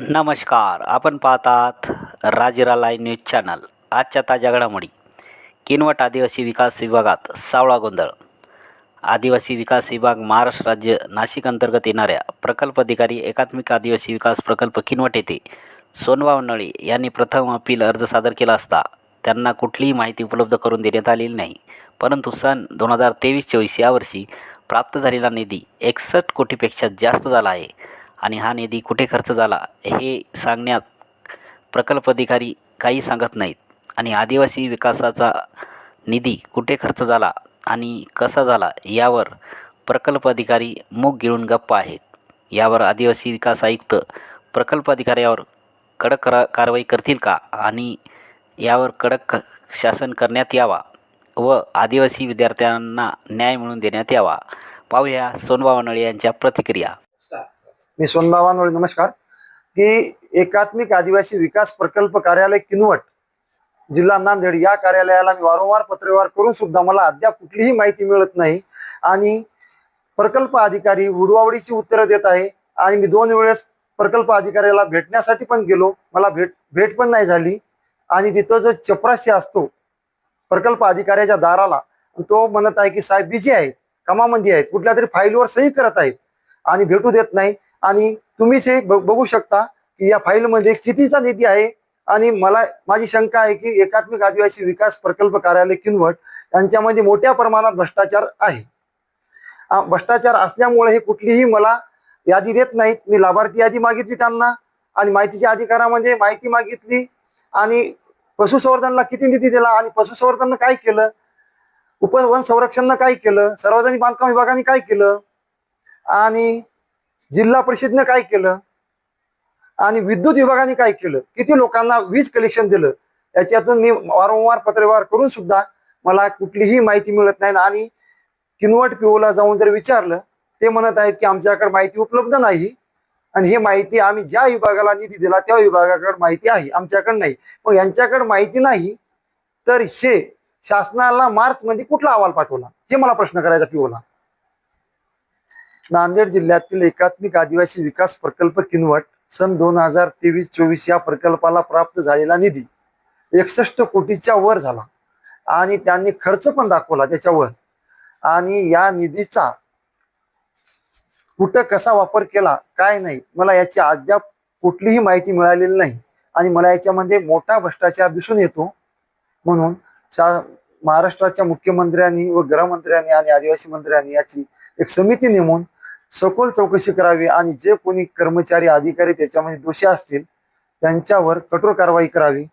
नमस्कार आपण पाहतात राजिरा लाईव्ह न्यूज चॅनल. आजच्या ताज्या घडामोडी. किनवट आदिवासी विकास विभागात सावळा गोंधळ. आदिवासी विकास विभाग महाराष्ट्र राज्य नाशिक अंतर्गत येणाऱ्या प्रकल्प अधिकारी एकात्मिक आदिवासी विकास प्रकल्प किनवट येथे सोनवा नळी यांनी प्रथम अपील अर्ज सादर केला असता त्यांना कुठलीही माहिती उपलब्ध करून देण्यात आलेली नाही. परंतु सन दोन हजार तेवीस चोवीस यावर्षी प्राप्त झालेला निधी एकसष्ट कोटीपेक्षा जास्त झाला आहे. आणि हा निधी कुठे खर्च झाला हे सांगण्यात प्रकल्प अधिकारी काही सांगत नाहीत. आणि आदिवासी विकासाचा निधी कुठे खर्च झाला आणि कसा झाला यावर प्रकल्प अधिकारी मूग गिळून गप्प आहेत. यावर आदिवासी विकास आयुक्त प्रकल्प अधिकाऱ्यावर कडक करा कारवाई करतील का? आणि यावर कडक क- शासन करण्यात यावा व आदिवासी विद्यार्थ्यांना न्याय मिळवून देण्यात यावा? पाहूया सोनबा वनळे यांच्या प्रतिक्रिया. मी सोनबा नमस्कार. की एकात्मिक आदिवासी विकास प्रकल्प कार्यालय किनवट जिल्हा नांदेड या कार्यालयाला मी वारंवार पत्रव्यवहार करून सुद्धा मला अद्याप कुठलीही माहिती मिळत नाही. आणि प्रकल्प अधिकारी उडवावडीची उत्तरं देत आहे. आणि मी दोन वेळेस प्रकल्प अधिकाऱ्याला भेटण्यासाठी पण गेलो. मला भेट भेट पण नाही झाली. आणि तिथं जो चपराशी असतो प्रकल्प अधिकाऱ्याच्या दाराला तो म्हणत आहे की साहेब बिझी आहेत कामामध्ये आहेत. कुठल्या तरी फाईलवर सही करत आहेत. आणि भेटू देत नाही. आणि तुम्हीच हे बघू शकता की या फाईलमध्ये कितीचा निधी आहे. आणि मला माझी शंका आहे की एकात्मिक आदिवासी विकास प्रकल्प कार्यालय किनवट यांच्यामध्ये मोठ्या प्रमाणात भ्रष्टाचार आहे. भ्रष्टाचार असल्यामुळे हे कुठलीही मला यादी देत नाहीत. मी लाभार्थी यादी मागितली त्यांना आणि माहितीच्या अधिकारामध्ये माहिती मागितली आणि पशुसंवर्धनला किती निधी दिला आणि पशुसंवर्धननं काय केलं? उपवन संरक्षणनं काय केलं? सार्वजनिक बांधकाम विभागाने काय केलं? आणि जिल्हा परिषदनं काय केलं? आणि विद्युत विभागाने काय केलं? किती लोकांना वीज कलेक्शन दिलं? याच्यातून मी वारंवार पत्रव्यवहार करून सुद्धा मला कुठलीही माहिती मिळत नाही. आणि किनवट पिओला जाऊन जर विचारलं ते म्हणत आहेत की आमच्याकडे माहिती उपलब्ध नाही. आणि ही माहिती आम्ही ज्या विभागाला निधी दिला त्या विभागाकडे माहिती आहे. आमच्याकडे नाही. पण यांच्याकडे माहिती नाही तर हे शासनाला मार्च मध्ये कुठला अहवाल पाठवला? हे मला प्रश्न करायचा पिओला. नांदेड जिल्ह्यातील एकात्मिक आदिवासी विकास प्रकल्प किनवट सन दोन हजार तेवीस चोवीस या प्रकल्पाला प्राप्त झालेला निधी एकसष्ट कोटीच्या वर झाला. आणि त्यांनी खर्च पण दाखवला त्याच्यावर. आणि या निधीचा कुठं कसा वापर केला काय नाही मला याची अद्याप कुठलीही माहिती मिळालेली नाही. आणि मला याच्यामध्ये मोठा भ्रष्टाचार दिसून येतो. म्हणून महाराष्ट्राच्या मुख्यमंत्र्यांनी व गृहमंत्र्यांनी आणि आदिवासी मंत्र्यांनी याची एक समिती नेमून सखोल चौकशी करावी आणि जे कोणी कर्मचारी अधिकारी त्याच्यामध्ये दोषी असतील त्यांच्यावर कठोर कारवाई करावी.